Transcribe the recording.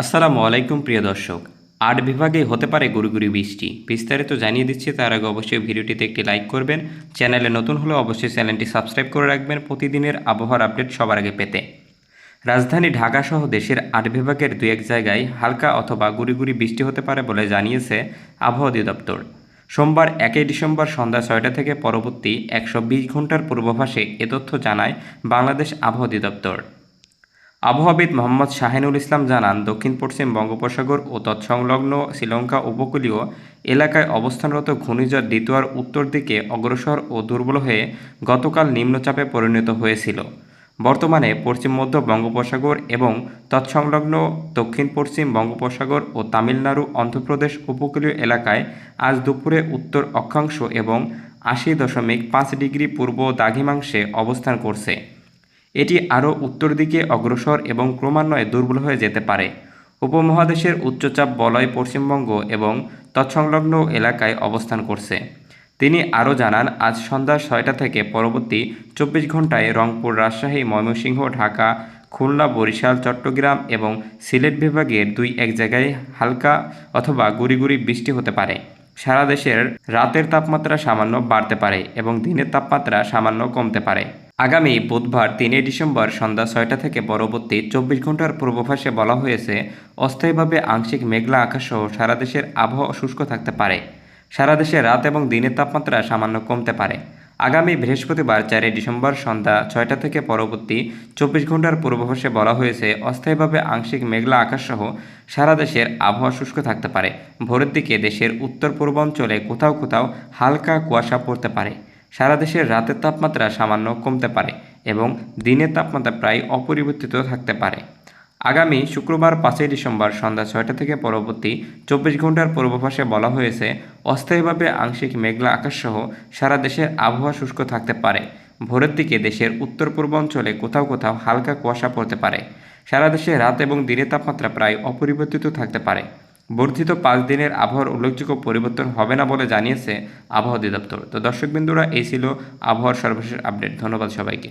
আসসালামু আলাইকুম, প্রিয় দর্শক। আট বিভাগে হতে পারে গুড়ি বৃষ্টি। বিস্তারিত জানিয়ে দিচ্ছি, তার আগে অবশ্যই ভিডিওটিতে একটি লাইক করবেন। চ্যানেলে নতুন হলে অবশ্যই চ্যানেলটি সাবস্ক্রাইব করে রাখবেন। প্রতিদিনের আবহাওয়ার আপডেট সবার আগে পেতে। রাজধানী ঢাকাসহ দেশের আট বিভাগের দু এক জায়গায় হালকা অথবা গুড়ি গুড়ি বৃষ্টি হতে পারে বলে জানিয়েছে আবহাওয়া অধিদপ্তর। সোমবার একই ডিসেম্বর সন্ধ্যা ছয়টা থেকে পরবর্তী একশো বিশ ঘণ্টার পূর্বাভাসে এ তথ্য জানায় বাংলাদেশ আবহাওয়া অধিদপ্তর। আবহাওয়াবিদ মোহাম্মদ শাহিনুল ইসলাম জানান, দক্ষিণ, পশ্চিম বঙ্গোপসাগর ও তৎসংলগ্ন শ্রীলঙ্কা উপকূলীয় এলাকায় অবস্থানরত ঘূর্ণিঝড় দ্বিতীয়ার উত্তর দিকে অগ্রসর ও দুর্বল হয়ে গতকাল নিম্নচাপে পরিণত হয়েছিল। বর্তমানে পশ্চিম, মধ্য বঙ্গোপসাগর এবং তৎসংলগ্ন দক্ষিণ, পশ্চিম বঙ্গোপসাগর ও তামিলনাড়ু অন্ধ্রপ্রদেশ উপকূলীয় এলাকায় আজ দুপুরে উত্তর অক্ষাংশ এবং আশি দশমিক পাঁচ ডিগ্রি পূর্ব দাঘিমাংশে অবস্থান করছে। এটি আরও উত্তর দিকে অগ্রসর এবং ক্রমান্বয়ে দুর্বল হয়ে যেতে পারে। উপমহাদেশের উচ্চচাপ বলয় পশ্চিমবঙ্গ এবং তৎসংলগ্ন এলাকায় অবস্থান করছে। তিনি আরও জানান, আজ সন্ধ্যা ছয়টা থেকে পরবর্তী চব্বিশ ঘন্টায় রংপুর, রাজশাহী, ময়মনসিংহ, ঢাকা, খুলনা, বরিশাল, চট্টগ্রাম এবং সিলেট বিভাগের দুই এক জায়গায় হালকা অথবা গুড়ি গুড়ি বৃষ্টি হতে পারে। সারা দেশের রাতের তাপমাত্রা সামান্য বাড়তে পারে এবং দিনের তাপমাত্রা সামান্য কমতে পারে। আগামী বুধবার তিনই ডিসেম্বর সন্ধ্যা ছয়টা থেকে পরবর্তী চব্বিশ ঘণ্টার পূর্বাভাসে বলা হয়েছে, অস্থায়ীভাবে আংশিক মেঘলা আকাশসহ সারা দেশের আবহাওয়া শুষ্ক থাকতে পারে। সারা দেশে রাত এবং দিনের তাপমাত্রা সামান্য কমতে পারে। আগামী বৃহস্পতিবার চারই ডিসেম্বর সন্ধ্যা ছয়টা থেকে পরবর্তী চব্বিশ ঘণ্টার পূর্বাভাসে বলা হয়েছে, অস্থায়ীভাবে আংশিক মেঘলা আকাশসহ সারা দেশের আবহাওয়া শুষ্ক থাকতে পারে। ভোরের দিকে দেশের উত্তর পূর্বাঞ্চলে কোথাও কোথাও হালকা কুয়াশা পড়তে পারে। সারা দেশের রাতের তাপমাত্রা সামান্য কমতে পারে এবং দিনের তাপমাত্রা প্রায় অপরিবর্তিত থাকতে পারে। আগামী শুক্রবার পাঁচই ডিসেম্বর সন্ধ্যা ছয়টা থেকে পরবর্তী চব্বিশ ঘণ্টার পূর্বাভাসে বলা হয়েছে, অস্থায়ীভাবে আংশিক মেঘলা আকাশসহ সারা দেশের আবহাওয়া শুষ্ক থাকতে পারে। ভোরের দিকে দেশের উত্তর পূর্বাঞ্চলে কোথাও কোথাও হালকা কুয়াশা পড়তে পারে। সারা দেশে রাত এবং দিনের তাপমাত্রা প্রায় অপরিবর্তিত থাকতে পারে। বর্ধিত পাঁচ দিনের আবহাওয়ার উল্লেখযোগ্য পরিবর্তন হবে না বলে জানিয়েছে আবহাওয়া অধিদপ্তর। তো দর্শকবিন্দুরা, এই ছিল আবহাওয়ার সর্বশেষ আপডেট। ধন্যবাদ সবাইকে।